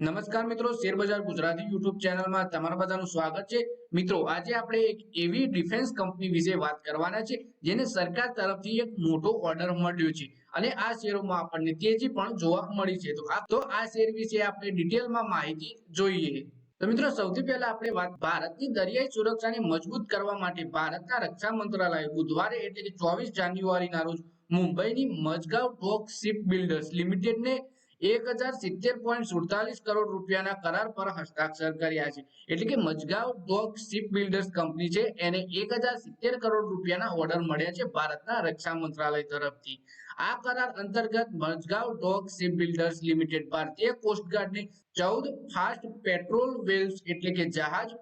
નમસ્કાર મિત્રો, શેર બજાર ગુજરાતી યુટ્યુબ ચેનલમાં તમારા બધાનું સ્વાગત છે. મિત્રો, આજે આપણે એક એવી ડિફેન્સ કંપની વિશે વાત કરવાના છે, જેને સરકાર તરફથી એક મોટો ઓર્ડર મળ્યો છે. અને આ શેરોમાં આપણને તેજી પણ જોવા મળી છે. તો આ શેર વિશે આપણે ડિટેલમાં માહિતી જોઈએ. તો મિત્રો, સૌથી પહેલા આપણે વાત ભારતની દરિયાઈ સુરક્ષાને મજબૂત કરવા માટે ભારતના રક્ષા મંત્રાલયે બુધવારે એટલે કે ચોવીસ જાન્યુઆરીના રોજ મુંબઈની મજગાવ ડોક શિપ બિલ્ડર્સ લિમિટેડને એક હજાર જહાજ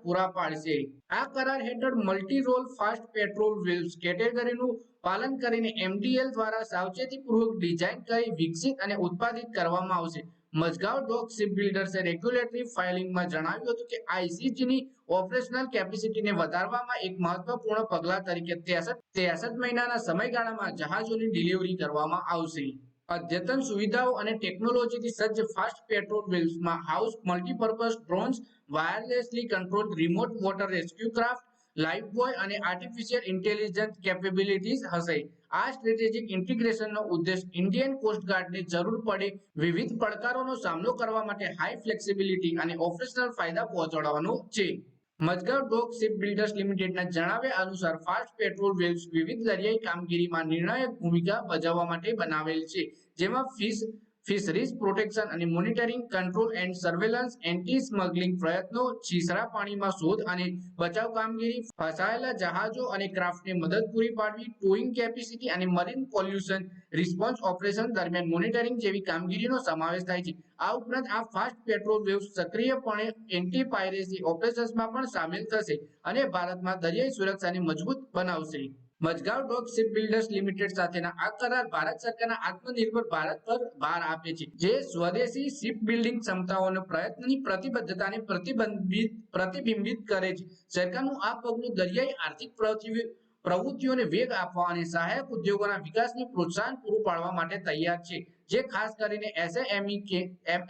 પૂરા પાડશે. આ કરાર હેઠળ multi role fast patrol vessels કેટેગરીનું પાલન કરીને એમડીએલ દ્વારા સાવચેતીપૂર્વક ડિઝાઇન કરી, વિકસિત અને ઉત્પાદિત કરવામાં આવશે. મજગાવ ડોક શિપ બિલ્ડર્સે રેગ્યુલેટરી ફાઇલિંગમાં જણાવ્યું હતું કે આઈસીજીની ઓપરેશનલ કેપેસિટીને વધારવામાં એક મહત્વપૂર્ણ પગલા તરીકે 63 63 મહિનાના સમયગાળામાં જહાજોની ડિલિવરી કરવામાં આવશે. અદ્યતન સુવિધાઓ અને ટેકનોલોજીથી સજ્જ fast patrol વેલ્સમાં house multipurpose drones, wirelessly control remote water rescue craft life buoy અને આર્ટિફિશિયલ ઇન્ટેલિજન્સ કેપેબિલિટીઝ હશે. આ સ્ટ્રેટેજિક ઇન્ટિગ્રેશનનો ઉદ્દેશ ઇન્ડિયન કોસ્ટગાર્ડને જરૂર પડે વિવિધ પડકારોનો સામનો કરવા માટે હાઈ ફ્લેક્સિબિલિટી અને ઓપરેશનલ ફાયદા પહોંચાડવાનો છે. મજગાવ ડોક શિપ બિલ્ડર્સ લિમિટેડના જણાવ્યા અનુસાર ફાસ્ટ પેટ્રોલ વેવ્સ વિવિધ દરિયાઈ કામગીરીમાં નિર્ણાયક ભૂમિકા ભજવવા માટે બનાવેલ છે. જેમાં ફિશ ફિશરીઝ પ્રોટેક્શન અને monitoring, control and surveillance anti smuggling પ્રયત્નો છીસરા પાણીમાં શોધ અને બચાવ કામગીરી, ફસાયેલા જહાજો અને ક્રાફ્ટને મદદ પૂરી પાડવી, ટોઈંગ કેપેસિટી અને મરીન પોલ્યુશન રિસ્પોન્સ ઓપરેશન દરમિયાન મોનિટરિંગ જેવી કામગીરીનો સમાવેશ થાય છે. આ ઉપરાંત આ ફાસ્ટ પેટ્રોલ વેવ સક્રિયપણે એન્ટી પાયરેસી ઓપરેશન્સમાં પણ સામેલ થશે અને ભારતમાં દરિયાઈ સુરક્ષાને મજબૂત બનાવશે. મજગાવ ડોક શિપ લિમિટેડ સાથેના આ કરાર ભારત સરકારના આત્મનિર્ભર ભારત પર ભાર આપે છે, જે સ્વદેશી શિપ બિલ્ડિંગ ક્ષમતાઓના પ્રયત્નની પ્રતિબદ્ધતાને પ્રતિબંધિત, પ્રતિબિંબિત કરે છે. સરકારનું આ પગલું દરિયાઈ આર્થિક પ્રવૃત્તિ- પ્રવૃત્તિઓને વેગ આપવા અને સહાયક ઉદ્યોગોના વિકાસને પ્રોત્સાહન પૂરું પાડવા માટે તૈયાર છે. જે ખાસ કરીને એસએમઈ કે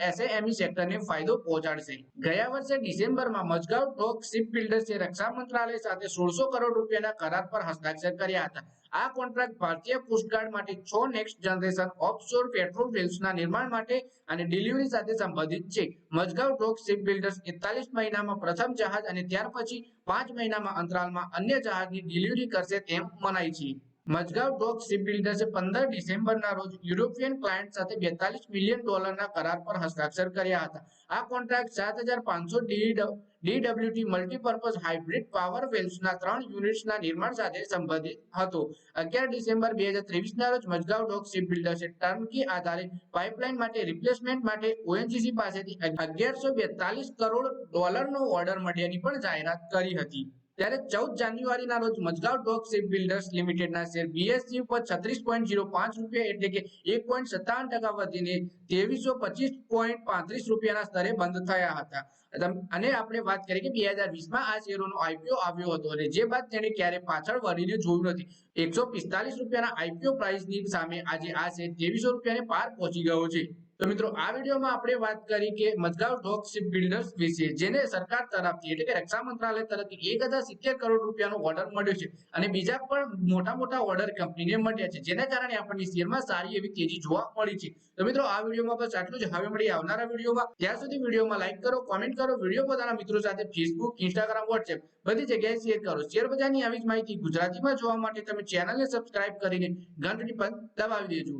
એસએમઈ સેક્ટરને ફાયદો પહોંચાડશે. ગયા વર્ષે ડિસેમ્બરમાં મજગાવ ટોક શિપ બિલ્ડર્સે રક્ષા મંત્રાલય સાથે સોળસો કરોડ રૂપિયાના કરાર પર હસ્તાક્ષર કર્યા હતા. આ કોન્ટ્રાક્ટ ભારતીય કોસ્ટગાર્ડ માટે છ નેક્સ્ટ જનરેશન ઓફશોર પેટ્રોલ વેલ્સના નિર્માણ માટે અને ડિલિવરી સાથે સંબંધિત છે. મજગાવ ટોક શિપ બિલ્ડર્સ 41 મહિનામાં પ્રથમ જહાજ અને ત્યાર પછી પાંચ મહિનામાં અંતરાલમાં અન્ય જહાજની ડિલિવરી કરશે તેમ મનાય છે. મજગાવ ડોક શિપબિલ્ડર્સે પંદર ડિસેમ્બરના રોજ યુરોપિયન ક્લાયન્ટ સાથે બેતાલીસ મિલિયન ડોલરના કરાર પર હસ્તાક્ષર કર્યા હતા. આ કોન્ટ્રાક્ટ સાત હજાર પાંચસો ડીડબ્લ્યુટી મલ્ટીપર્પઝ હાઇબ્રિડ પાવર વેલ્સના ત્રણ યુનિટ્સના નિર્માણ સાથે સંબંધિત હતો. અગિયાર ડિસેમ્બર બે હજાર ત્રેવીસના રોજ મજગાવ ડોક શિપબિલ્ડર્સે ટર્નકી આધારે પાઇપલાઇન માટે રિપ્લેસમેન્ટ માટે ઓએનજીસી પાસેથી અગિયારસો બેતાલીસ કરોડ ડોલરનો ઓર્ડર મળ્યાની પણ જાહેરાત કરી હતી. ત્યારે ચૌદ જાન્યુઆરીના રોજ મજગાવ ડોક શિપ બિલ્ડર્સ લિમિટેડના શેર બીએસસી ઉપર છત્રીસ પોઈન્ટ ઝીરો પાંચ રૂપિયા એટલે કે એક પોઈન્ટ સત્તાવન ટકા વધીને ત્રેવીસો પચીસ પોઈન્ટ પાંત્રીસ રૂપિયાના સ્તરે બંધ થયા હતા. અને આપણે વાત કરીએ કે બે હજાર વીસમાં આ શેરોનો આઈપીઓ આવ્યો હતો અને જે બાદ તેને ક્યારે પાછળ વળીને જોયું નથી. એકસો પિસ્તાલીસ રૂપિયાના આઈપીઓ પ્રાઇસની સામે આજે આ શેર ત્રેવીસો રૂપિયાને પાર પહોંચી ગયો છે. તો મિત્રો, આ વિડીયોમાં આપણે વાત કરી કે મજગાવ ડોક શિપ બિલ્ડર્સ વિશે, જેને સરકાર તરફથી એટલે કે રક્ષા મંત્રાલય તરફથી એક હજાર સિત્તેર કરોડ રૂપિયાનો ઓર્ડર મળ્યો છે અને બીજા પણ મોટા મોટા ઓર્ડર કંપનીને મળ્યા છે, જેના કારણે આપણને શેરમાં સારી એવી તેજી જોવા મળી છે. તો મિત્રો, આ વિડીયોમાં બસ આટલું જ. હવે મળી આવનારા વિડીયોમાં. ત્યાં સુધી વિડીયોમાં લાઈક કરો કોમેન્ટ કરો, વીડિયો પોતાના મિત્રો સાથે ફેસબુક ઇન્સ્ટાગ્રામ વોટ્સએપ બધી જગ્યાએ શેર કરો. શેર બજારની આવી જ માહિતી ગુજરાતીમાં જોવા માટે તમે ચેનલને સબસ્ક્રાઇબ કરીને ઘંટડી પણ દબાવી દેજો.